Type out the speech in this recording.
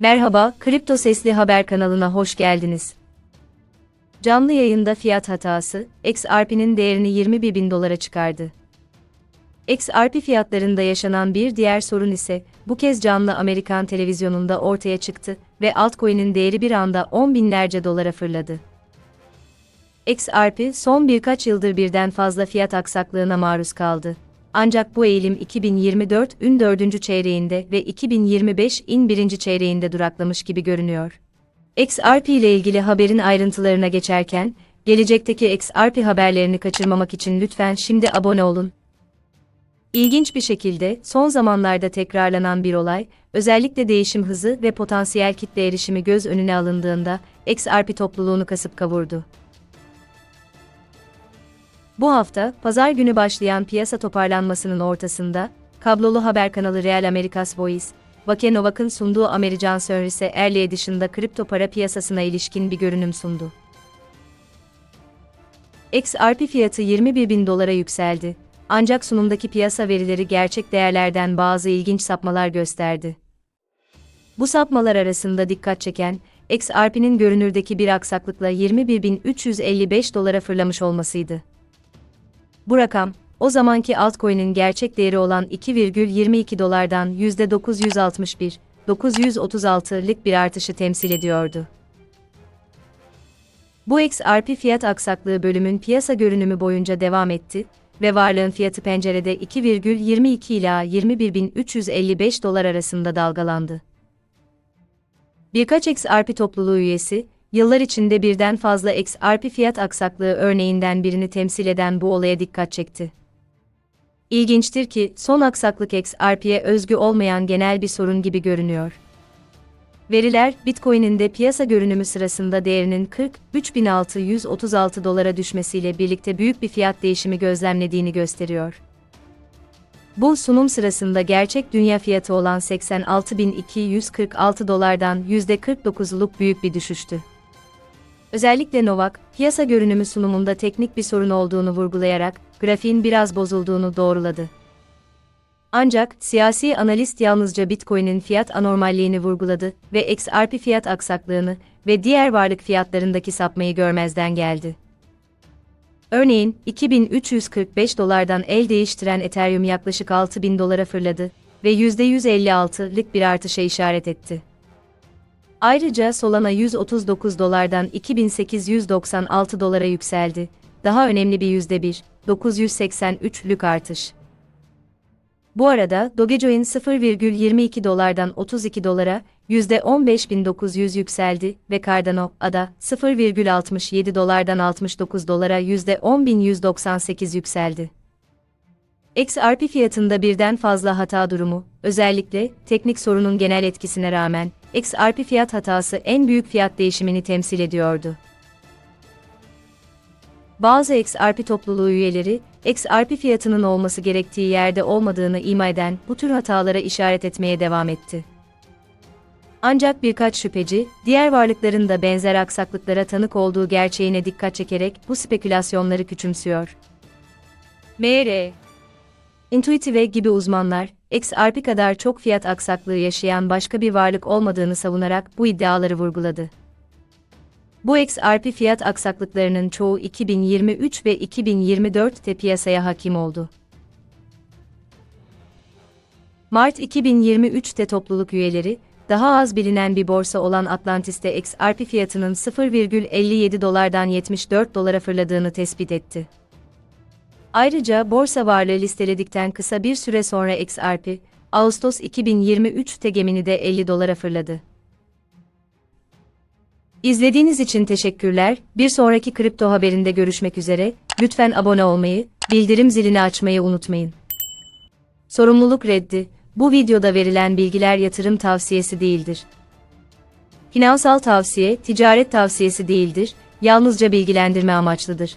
Merhaba, Kripto Sesli Haber kanalına hoş geldiniz. Canlı yayında fiyat hatası, XRP'nin değerini 21 bin dolara çıkardı. XRP fiyatlarında yaşanan bir diğer sorun ise, bu kez canlı Amerikan televizyonunda ortaya çıktı ve altcoin'in değeri bir anda 10 binlerce dolara fırladı. XRP son birkaç yıldır birden fazla fiyat aksaklığına maruz kaldı. Ancak bu eğilim 2024'ün dördüncü çeyreğinde ve 2025'in birinci çeyreğinde duraklamış gibi görünüyor. XRP ile ilgili haberin ayrıntılarına geçerken, gelecekteki XRP haberlerini kaçırmamak için lütfen şimdi abone olun. İlginç bir şekilde son zamanlarda tekrarlanan bir olay, özellikle değişim hızı ve potansiyel kitle erişimi göz önüne alındığında XRP topluluğunu kasıp kavurdu. Bu hafta, pazar günü başlayan piyasa toparlanmasının ortasında, kablolu haber kanalı Real Americas Voice, Vake Novak'ın sunduğu American Service Early Edition'da kripto para piyasasına ilişkin bir görünüm sundu. XRP fiyatı 21 bin dolara yükseldi. Ancak sunumdaki piyasa verileri gerçek değerlerden bazı ilginç sapmalar gösterdi. Bu sapmalar arasında dikkat çeken, XRP'nin görünürdeki bir aksaklıkla 21.355 dolara fırlamış olmasıydı. Bu rakam, o zamanki altcoin'in gerçek değeri olan 2,22 dolardan %961, 936'lık bir artışı temsil ediyordu. Bu XRP fiyat aksaklığı bölümün piyasa görünümü boyunca devam etti ve varlığın fiyatı pencerede 2,22 ila 21.355 dolar arasında dalgalandı. Birkaç XRP topluluğu üyesi, yıllar içinde birden fazla XRP fiyat aksaklığı örneğinden birini temsil eden bu olaya dikkat çekti. İlginçtir ki, son aksaklık XRP'ye özgü olmayan genel bir sorun gibi görünüyor. Veriler, Bitcoin'in de piyasa görünümü sırasında değerinin 43.636 dolara düşmesiyle birlikte büyük bir fiyat değişimi gözlemlediğini gösteriyor. Bu sunum sırasında gerçek dünya fiyatı olan 86.246 dolardan %49'luk büyük bir düşüştü. Özellikle Novak, piyasa görünümü sunumunda teknik bir sorun olduğunu vurgulayarak, grafiğin biraz bozulduğunu doğruladı. Ancak, siyasi analist yalnızca Bitcoin'in fiyat anormalliğini vurguladı ve XRP fiyat aksaklığını ve diğer varlık fiyatlarındaki sapmayı görmezden geldi. Örneğin, 2345 dolardan el değiştiren Ethereum yaklaşık 6000 dolara fırladı ve %156'lık bir artışa işaret etti. Ayrıca Solana 139 dolardan 2896 dolara yükseldi. Daha önemli bir %1, 983'lük artış. Bu arada Dogecoin 0,22 dolardan 32 dolara %15900 yükseldi ve Cardano ADA 0,67 dolardan 69 dolara %10198 yükseldi. XRP fiyatında birden fazla hata durumu, özellikle teknik sorunun genel etkisine rağmen XRP fiyat hatası en büyük fiyat değişimini temsil ediyordu. Bazı XRP topluluğu üyeleri, XRP fiyatının olması gerektiği yerde olmadığını ima eden bu tür hatalara işaret etmeye devam etti. Ancak birkaç şüpheci, diğer varlıkların da benzer aksaklıklara tanık olduğu gerçeğine dikkat çekerek bu spekülasyonları küçümsüyor. MR Intuitive gibi uzmanlar, XRP kadar çok fiyat aksaklığı yaşayan başka bir varlık olmadığını savunarak bu iddiaları vurguladı. Bu XRP fiyat aksaklıklarının çoğu 2023 ve 2024'te piyasaya hakim oldu. Mart 2023'te topluluk üyeleri, daha az bilinen bir borsa olan Atlantis'te XRP fiyatının 0,57 dolardan 74 dolara fırladığını tespit etti. Ayrıca borsa varlığı listeledikten kısa bir süre sonra XRP, Ağustos 2023'te Gemini'de 50 dolara fırladı. İzlediğiniz için teşekkürler. Bir sonraki kripto haberinde görüşmek üzere. Lütfen abone olmayı, bildirim zilini açmayı unutmayın. Sorumluluk reddi. Bu videoda verilen bilgiler yatırım tavsiyesi değildir. Finansal tavsiye, ticaret tavsiyesi değildir, yalnızca bilgilendirme amaçlıdır.